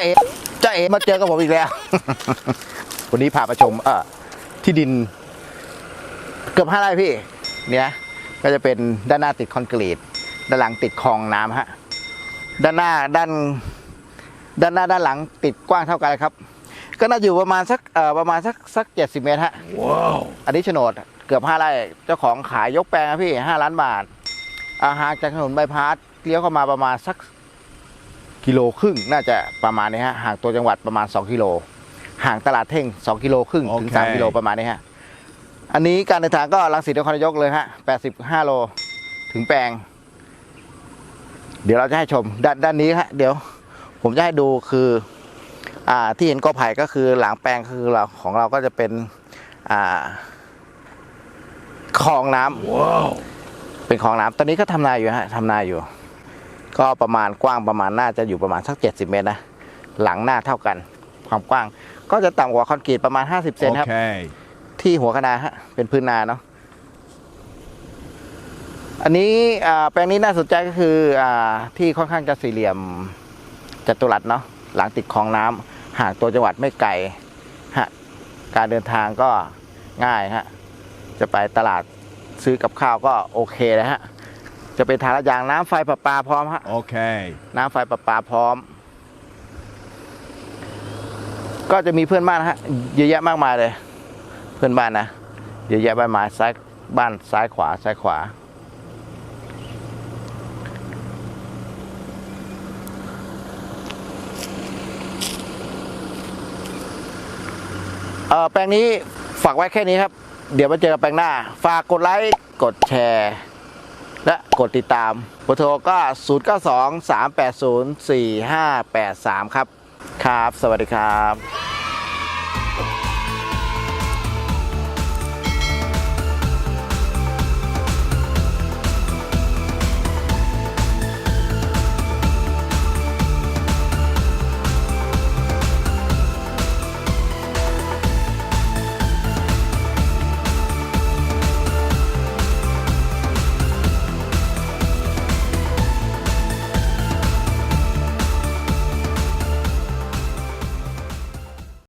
าเอ๋จ้าเอ๋มาเจอกับผมอีกแล้ว วันนี้พามาชมเออที่ดิน เกือบห้าไร่พี่ เนี่ย ก็จะเป็นด้านหน้าติดคอนกรีต ด้านหลังติดคลองน้ำฮะ ด้านหน้าด้าน ด้านหน้าด้านหลังติดกว้างเท่ากันเลยครับ ก็น่าอยู่ประมาณสักเอ่อประมาณสักสักเจ็ดสิบเมตรฮะอันนี้โฉนดเกือบห้าไร่ เจ้าของขายยกแปลงนะพี่ห้าล้านบาทอาห่างจากถนนใบายพาสเลี้ยวเข้ามาประมาณสัก กิโลครึ่งน่าจะประมาณนี้ฮะห่างตัวจังหวัดประมาณ 2 กิโล ห่างตลาดเท่ง 2 กิโลครึ่งถึงโอเค3กิโลประมาณนี้ฮะอันนี้การเดินทางก็ลังสิตนครนายกเลยฮะ85 โลถึงแปลง เดี๋ยวเราจะให้ชมด้านด้านนี้ฮะเดี๋ยวผมจะให้ดูคืออ่าที่เห็นกอไผ่ก็คือหลังแปลงคือเราของเราก็จะเป็นอ่าคลองน้ำเป็นคลองน้ำตอนนี้ก็ทำนาอยู่ฮะทำนาอยู่ ก็ประมาณกว้างประมาณน่าจะอยู่ประมาณสักเจ็ดสิบเมตรนะ หลังหน้าเท่ากัน ความกว้าง ก็จะต่ำกว่าคอนกรีตประมาณห้าสิบเซนครับ Okay. ที่หัวคะนาฮะเป็นพื้นนาเนาะอันนี้อ่าแปลงนี้น่าสนใจก็คืออ่าที่ค่อนข้างจะสี่เหลี่ยมจัตุรัสเนาะหลังติดคลองน้ำห่างตัวจังหวัดไม่ไกลฮะการเดินทางก็ง่ายฮะจะไปตลาดซื้อกับข้าวก็โอเคเลยฮะ จะเป็นทางลาดยางน้ำไฟประปาพร้อมฮะ Okay. น้ำไฟประปาพร้อม ก็จะมีเพื่อนบ้านนะฮะเยอะแยะมากมายเลย เพื่อนบ้านนะเยอะแยะบ้านไม้ซ้ายบ้านซ้ายขวาซ้ายขวา เออแปลงนี้ฝากไว้แค่นี้ครับ เดี๋ยวมาเจอกันแปลงหน้า ฝากกดไลค์ กดแชร์ และกดติดตามเบอร์โทรก็ 0 9 2 3 8 0 4 5 8 3 ครับ ครับ สวัสดีครับ